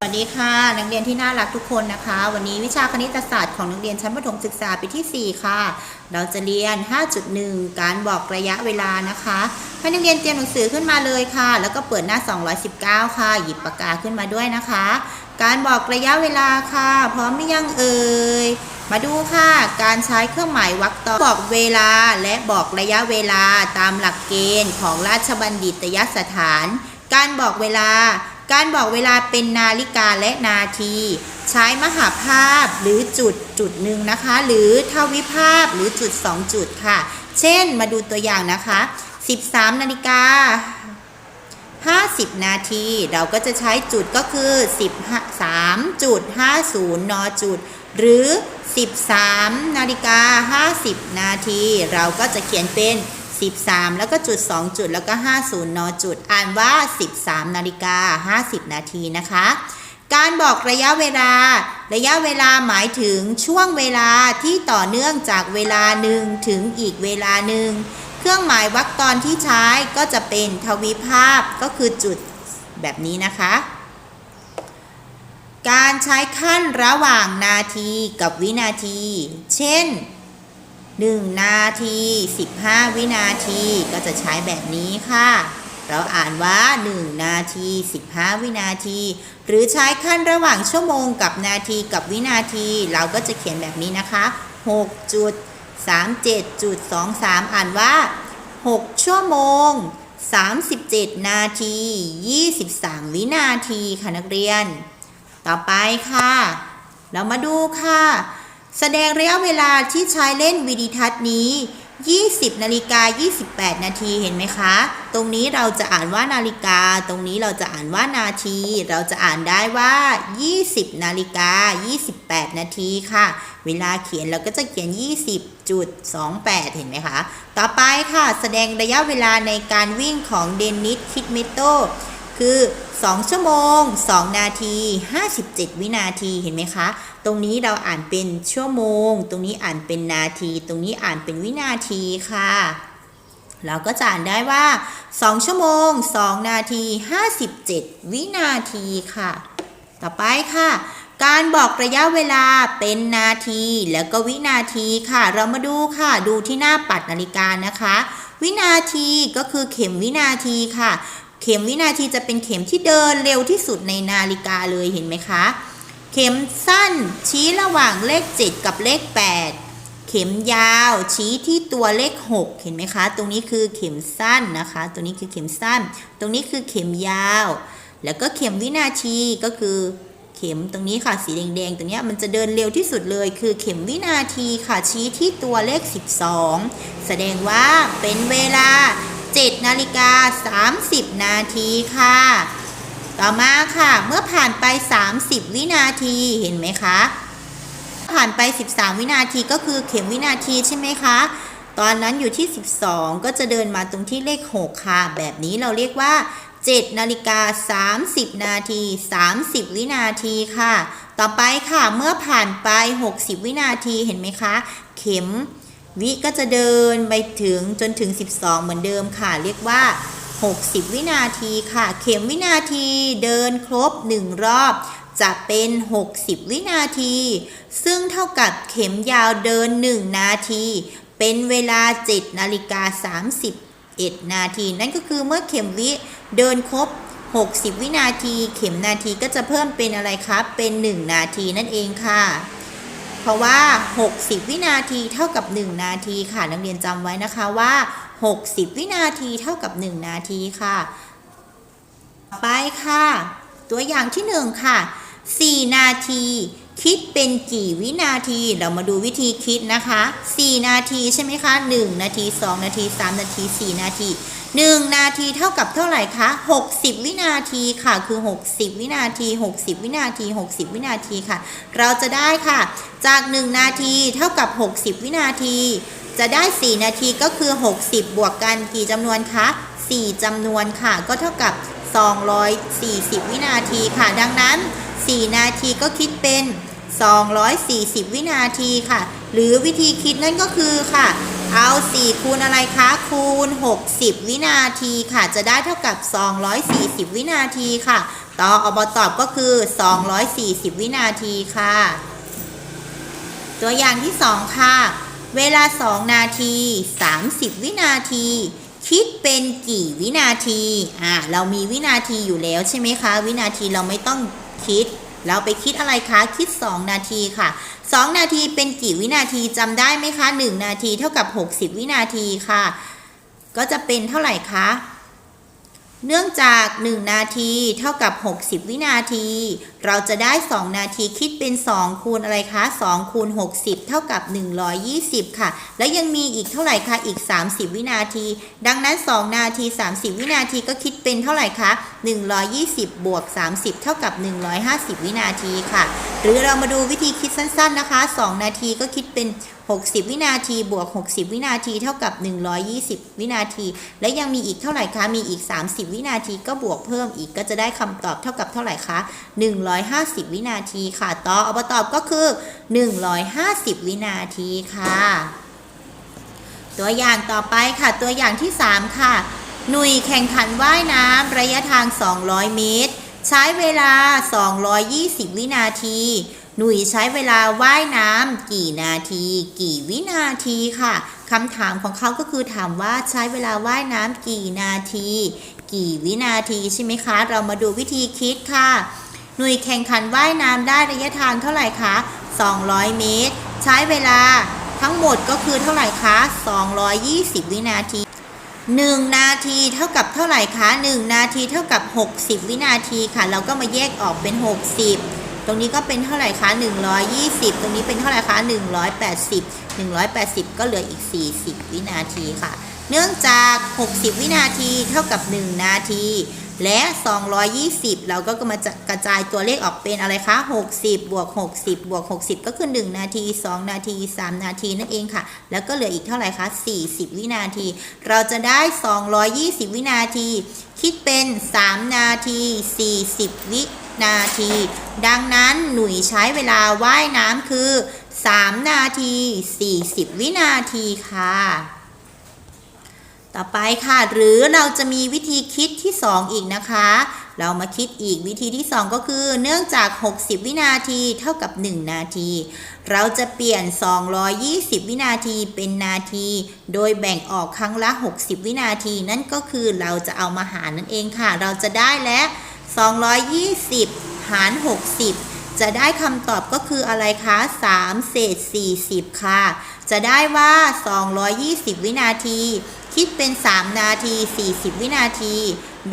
สวัสดีค่ะนักเรียนที่น่ารักทุกคนนะคะ วันนี้วิชาคณิตศาสตร์ของนักเรียนชั้นประถมศึกษาปีที่ 4 ค่ะ เราจะเรียน 5.1 การบอกระยะเวลานะคะให้นักเรียนเตรียมหนังสือขึ้นมาเลยค่ะ แล้วก็เปิดหน้า 219 ค่ะ หยิบปากกาขึ้นมาด้วยนะคะ การบอกระยะเวลาค่ะ พร้อมหรือยังเอ่ยมาดูค่ะ การใช้เครื่องหมายวรรคต่อบอกเวลาและบอกระยะเวลาตามหลักเกณฑ์ของราชบัณฑิตยสถาน การบอกเวลา การบอกเวลาเป็นนาฬิกาและนาที ใช้มหาภาพหรือจุดจุดหนึ่งนะคะ หรือทวิภาพหรือจุด 2 จุดค่ะ เช่นมาดูตัวอย่างนะคะ 13 นาฬิกา 50 นาที เราก็จะใช้จุดก็คือ 13จุด50 นจุด หรือ 13 นาฬิกา 50 นาที เราก็จะเขียนเป็น 13 แล้วก็จุด 2 จุดแล้วก็ 50นจุด อ่านว่า 13 นาฬิกา 50 นาทีนะคะ การบอกระยะเวลา ระยะเวลาหมายถึงช่วงเวลาที่ต่อเนื่องจากเวลาหนึ่งถึงอีกเวลาหนึ่ง เครื่องหมายวรรคตอนที่ใช้ก็จะเป็นทวิภาพก็คือจุดแบบนี้นะคะ การใช้ขั้นระหว่างนาทีกับวินาที เช่น 1 นาที 15 วินาทีก็จะใช้แบบนี้ค่ะ เราอ่านว่า 1 นาที 15 วินาที หรือใช้ขั้นระหว่างชั่วโมงกับนาทีกับวินาที เราก็จะเขียนแบบนี้นะคะ6จุด37จุด23 อ่านว่า 6 ชั่วโมง 37 นาที 23 วินาทีค่ะนักเรียน ต่อไปค่ะ เรามาดูค่ะ แสดงระยะเวลาที่ใช้เล่นวิดีทัศน์นี้ 20 นาฬิกา 28 นาทีเห็นไหมคะ ตรงนี้เราจะอ่านว่านาฬิกา ตรงนี้เราจะอ่านว่านาที เราจะอ่านได้ว่า 20 นาฬิกา 28 นาทีค่ะ เวลาเขียนเราก็จะเขียน 20.28 เห็นไหมคะ ต่อไปค่ะ แสดงระยะเวลาในการวิ่งของเดนนิส คิดเมโต คือ 2 ชั่วโมง 2 นาที 57 วินาทีเห็นไหมคะ ตรงนี้เราอ่านเป็นชั่วโมง ตรงนี้อ่านเป็นนาที ตรงนี้อ่านเป็นวินาทีค่ะเราก็จะอ่านได้ว่า 2 ชั่วโมง 2 นาที 57 วินาทีค่ะ ต่อไปค่ะ การบอกระยะเวลาเป็นนาทีแล้วก็วินาทีค่ะ เรามาดูค่ะ ดูที่หน้าปัดนาฬิกานะคะ วินาทีก็คือเข็มวินาทีค่ะ ข็มวินาทีจะเป็นเข็มที่เดินเร็วที่สุดในนาฬิกาเลยเห็นไหมคะ เข็มสั้นชี้ระหว่างเลข 7 กับเลข 8 เข็มยาวชี้ที่ตัวเลข 6 เห็นไหมคะ ตรงนี้คือเข็มสั้นนะคะ ตรงนี้คือเข็มสั้น ตรงนี้คือเข็มยาว แล้วก็เข็มวินาทีก็คือเข็มตรงนี้ค่ะสีแดงๆตรงนี้มันจะเดินเร็วที่สุดเลย คือเข็มวินาทีค่ะชี้ที่ตัวเลข 12 แสดงว่าเป็นเวลา 7นาฬิกา30 นาทีค่ะ ต่อมาค่ะ เมื่อผ่านไป 30 วินาทีเห็นไหมคะ ผ่านไป 13 วินาทีก็คือเข็มวินาทีใช่ไหมคะ ตอนนั้นอยู่ที่ 12 ก็จะเดินมาตรงที่เลข 6 ค่ะ แบบนี้เราเรียกว่า 7นาฬิกา30 นาที 30 วินาทีค่ะ ต่อไปค่ะ เมื่อผ่านไป 60 วินาทีเห็นไหมคะ เข็ม วิก็จะเดินไปถึงจนถึง 12 เหมือนเดิมค่ะ เรียกว่า 60 วินาทีค่ะ เข็มวินาทีเดินครบ 1 รอบจะเป็น 60 วินาที ซึ่งเท่ากับเข็มยาวเดิน 1 นาที เป็นเวลา 7 นาฬิกา 31 นาที นั่นก็คือเมื่อเข็มวิเดินครบ 60 วินาที เข็มนาทีก็จะเพิ่มเป็นอะไรครับ เป็น 1 นาทีนั่นเองค่ะ ราะว่า 60 วินาทีเท่ากับ 1 นาทีค่ะ นักเรียนจำไว้นะคะว่า 60 วินาทีเท่ากับ 1 นาทีค่ะ ต่อไปค่ะ ตัวอย่างที่ 1 ค่ะ 4 นาที คิดเป็นกี่วินาที เรามาดูวิธีคิดนะคะ 4 นาทีใช่ไหมคะ 1 นาที 2 นาที 3 นาที 4 นาที 1 นาทีเท่ากับเท่าไหร่คะ 60 วินาทีค่ะ คือ 60 วินาที 60 วินาที 60 วินาทีค่ะ เราจะได้ค่ะ จาก 1 นาทีเท่ากับ 60 วินาที จะได้ 4 นาทีก็คือ 60 บวกกันกี่จำนวนคะ 4จำนวนค่ะ ก็เท่ากับ 240 วินาทีค่ะ ดังนั้น 4 นาทีก็คิดเป็น 240 วินาทีค่ะ หรือวิธีคิดนั่นก็คือค่ะ เอา 4 คูณอะไรคะ คูณ 60 วินาทีค่ะ จะได้เท่ากับ 240 วินาทีค่ะ ต่ออบตอบก็คือ 240 วินาทีค่ะ ตัวอย่างที่ 2 ค่ะ เวลา 2 นาที 30 วินาที คิดเป็นกี่วินาที อ่า เรามีวินาทีอยู่แล้วใช่ไหมคะ วินาทีเราไม่ต้องคิด เราไปคิดอะไรคะ คิด 2 นาทีค่ะ 2 นาทีเป็นกี่วินาทีจำได้ไหมคะ 1 นาทีเท่ากับ 60 วินาทีค่ะ ก็จะเป็นเท่าไหร่คะ เนื่องจาก 1 นาทีเท่ากับ 60 วินาที เราจะได้ 2 นาทีคิดเป็น 2 คูณอะไรคะ 2 คูณ 60 เท่ากับ 120 ค่ะ แล้วยังมีอีกเท่าไหร่คะ อีก 30 วินาที ดังนั้น 2 นาที 30 วินาทีก็คิดเป็นเท่าไหร่คะ 120 บวก 30 เท่ากับ 150 วินาทีค่ะ หรือเรามาดูวิธีคิดสั้น ๆนะคะ 2 นาทีก็คิดเป็น 60 วินาทีบวก 60 วินาทีเท่ากับ 120 วินาที และยังมีอีกเท่าไหร่คะ มีอีก 30 วินาทีก็บวกเพิ่มอีกก็จะได้คำตอบเท่ากับเท่าไหร่คะ 150 วินาทีค่ะต่ออบตอบก็คือ 150 วินาทีค่ะ ตัวอย่างต่อไปค่ะ ตัวอย่างที่ 3 ค่ะ หนุ่ยแข่งขันว่ายน้ำระยะทาง 200 เมตร ใช้เวลา 220 วินาที หนุ่ยใช้เวลาว่ายน้ำกี่นาที กี่วินาทีค่ะคำถามของเขาก็คือถามว่าใช้เวลาว่ายน้ำกี่นาที กี่วินาทีใช่ไหมคะ เรามาดูวิธีคิดค่ะ หน่ยแข่งขันว่ายน้ำได้ระยะทางเท่าไหร่คะ200 เมตร ใช้เวลาทั้งหมดก็คือเท่าไหร่คะ 220 วินาที 1 นาทีเท่ากับเท่าไหร่คะ 1 นาทีเท่ากับ 60 วินาทีค่ะ เราก็มาแยกออกเป็น 60 ตรงนี้ก็เป็นเท่าไหร่คะ 120 ตรงนี้เป็นเท่าไหร่คะ 180 180 ก็เหลืออีก 40 วินาทีค่ะ เนื่องจาก 60 วินาทีเท่ากับ 1 นาที และ 220 เราก็มาจะกระจายตัวเลขออกเป็นอะไรคะ 60 บวก 60 บวก 60 ก็คือ 1 นาที 2 นาที 3 นาทีนั่นเองค่ะ แล้วก็เหลืออีกเท่าไหร่คะ 40 วินาที เราจะได้ 220 วินาที คิดเป็น 3 นาที 40 วินาที นาที ดังนั้นหนุ่ยใช้เวลาว่ายน้ำคือ 3 นาที 40 วินาทีค่ะ ต่อไปค่ะ หรือเราจะมีวิธีคิดที่ 2 อีกนะคะ เรามาคิดอีกวิธีที่ 2 ก็คือ เนื่องจาก 60 วินาทีเท่ากับ 1 นาที เราจะเปลี่ยน 220 วินาทีเป็นนาที โดยแบ่งออกครั้งละ 60 วินาที นั่นก็คือเราจะเอามาหารนั่นเองค่ะ เราจะได้และ 220 หาร 60 จะได้คำตอบก็คืออะไรคะ 3 เศษ 40 ค่ะ จะได้ว่า 220 วินาที คิดเป็น 3 นาที 40 วินาที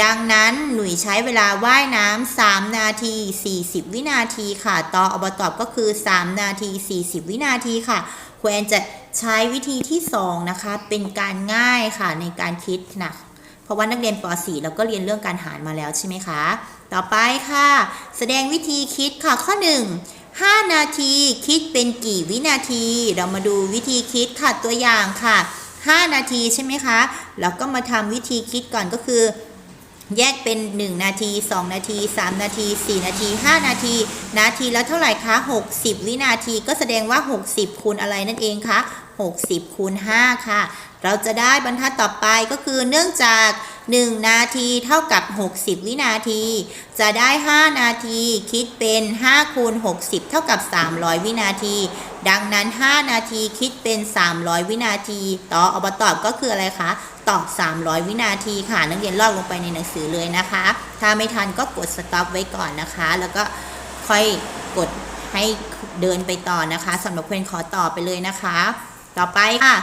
ดังนั้นหนุ่ยใช้เวลาว่ายน้ำ3นาที 40 วินาทีค่ะต่ออบตอบก็คือ 3 นาที 40 วินาทีค่ะครูแอนจะใช้วิธีที่ 2 นะคะ เป็นการง่ายค่ะในการคิดนะ เพราะว่านักเรียนป .4 เราก็เรียนเรื่องการหารมาแล้วใช่ไหมคะ ต่อไปค่ะ แสดงวิธีคิดค่ะข้อ 1 5 นาทีคิดเป็นกี่วินาที เรามาดูวิธีคิดค่ะตัวอย่างค่ะ 5 นาทีใช่ไหมคะ เราก็มาทำวิธีคิดก่อนก็คือ แยกเป็น 1 นาที 2 นาที 3 นาที 4 นาที 5 นาที นาทีแล้วเท่าไหร่คะ 60 วินาทีก็แสดงว่า 60 คูณอะไรนั่นเองคะ60คูณ5ค่ะ เราจะได้บรรทัดต่อไปก็คือเนื่องจาก 1 นาทีเท่ากับ 60 วินาที จะได้ 5 นาทีคิดเป็น 5 คูณ 60 เท่ากับ 300 วินาที ดังนั้น 5 นาทีคิดเป็น 300 วินาที ต่ออบตอบก็คืออะไรคะตอบ 300 วินาทีค่ะ นักเรียนลอกลงไปในหนังสือเลยนะคะ ถ้าไม่ทันก็กดสต็อปไว้ก่อนนะคะ แล้วก็ค่อยกดให้เดินไปต่อนะคะสำหรับเพื่อนขอต่อไปเลยนะคะ ต่อไปค่ะ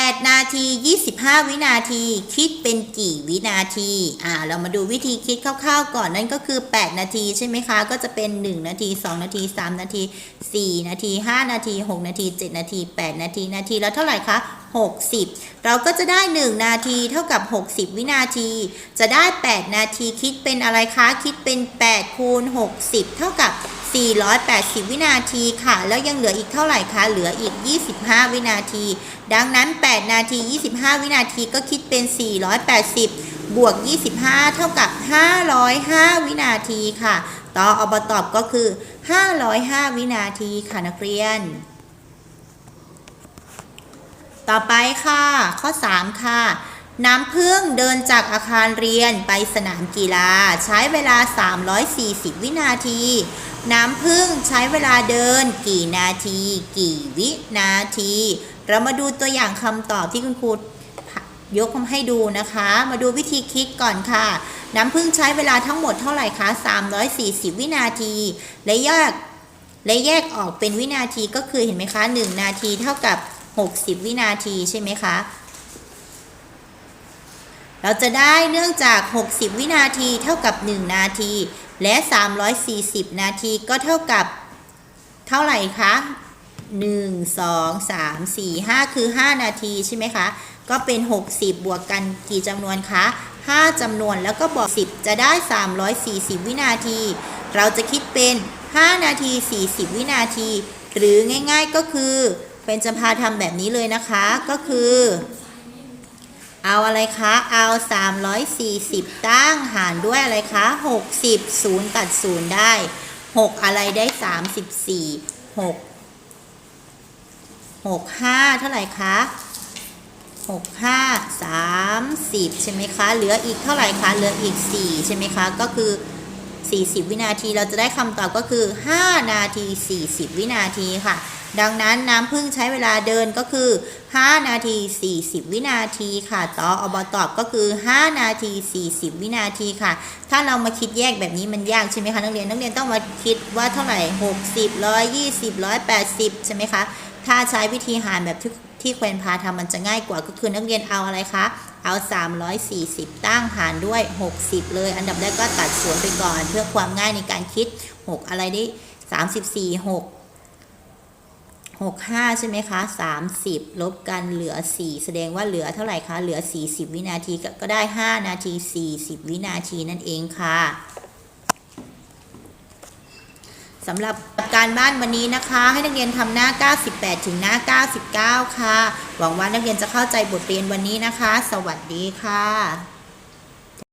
8 นาที 25 วินาที คิดเป็นกี่วินาที อ่า เรามาดูวิธีคิดคร่าวๆก่อนนั่นก็คือ 8 นาทีใช่ไหมคะ ก็จะเป็น 1 นาที 2 นาที 3 นาที 4 นาที 5 นาที 6 นาที 7 นาที 8 นาที นาทีแล้วเท่าไหร่คะ 60 เราก็จะได้ 1 นาทีเท่ากับ 60 วินาที จะได้ 8 นาทีคิดเป็นอะไรคะ คิดเป็น8คูณ60 เท่ากับ 480 วินาทีค่ะ แล้วยังเหลืออีกเท่าไหร่คะ เหลืออีก 25 วินาที ดังนั้น 8 นาที 25 วินาทีก็คิดเป็น 480 บวก 25 เท่ากับ 505 วินาทีค่ะ ต่ออบตอบก็คือ 505 วินาทีค่ะนักเรียน ต่อไปค่ะ ข้อ 3 ค่ะน้ำพึ่งเดินจากอาคารเรียนไปสนามกีฬา ใช้เวลา 340 วินาที น้ำพึ่งใช้เวลาเดิน กี่นาที กี่วินาที เรามาดูตัวอย่างคำตอบที่คุณครูยกมาให้ดูนะคะ มาดูวิธีคิดก่อนค่ะ น้ำพึ่งใช้เวลาทั้งหมดเท่าไหร่คะ 340 วินาที และแยกและแยกออกเป็นวินาทีก็คือเห็นไหมคะ 1 นาทีเท่ากับ 60 วินาทีใช่ไหมคะ เราจะได้เนื่องจาก 60 วินาทีเท่ากับ 1 นาที และ 340 นาทีก็เท่ากับเท่าไหร่คะ1 2 3 4 5 คือ 5 นาทีใช่ไหมคะ ก็เป็น 60 บวกกันกี่จำนวนคะ 5จำนวนแล้วก็บอก10 จะได้ 340 วินาที เราจะคิดเป็น 5 นาที 40 วินาที หรือง่ายๆก็คือ เป็นจะพาทำแบบนี้เลยนะคะ ก็คือ เอาอะไรคะ เอา 340 ตั้งหารด้วยอะไรคะ 60 0 ตัด 0 ได้ 6 อะไรได้ 34 6 6 5 เท่าไหร่คะ 6 5 30 ใช่ไหมคะ เหลืออีกเท่าไหร่คะ เหลืออีก 4 ใช่ไหมคะ ก็คือ 40 วินาที เราจะได้คำตอบก็คือ 5 นาที 40 วินาทีค่ะ ดังนั้นน้ำพึ่งใช้เวลาเดินก็คือ 5 นาที 40 วินาทีค่ะต่ออบตอบก็คือ 5 นาที 40 วินาทีค่ะ ถ้าเรามาคิดแยกแบบนี้มันยากใช่ไหมคะนักเรียนนักเรียนต้องมาคิดว่าเท่าไหร่ 60 120 180 ใช่ไหมคะ ถ้าใช้วิธีหารแบบที่ที่เควนพาทำมันจะง่ายกว่าก็คือนักเรียนเอาอะไรคะเอา 340 ตั้งหารด้วย 60 เลย อันดับแรกก็ตัดส่วนไปก่อน เพื่อความง่ายในการคิด 6 อะไรได้ 34 6 65 ใช่ไหมคะ 30 ลบกันเหลือ 4 แสดงว่าเหลือเท่าไหร่คะ เหลือ 40 วินาทีก็ได้ 5 นาที 40 วินาทีนั่นเองค่ะสำหรับการบ้านวันนี้นะคะ ให้นักเรียนทำหน้า 98 ถึงหน้า 99 ค่ะ หวังว่านักเรียนจะเข้าใจบทเรียนวันนี้นะคะ สวัสดีค่ะ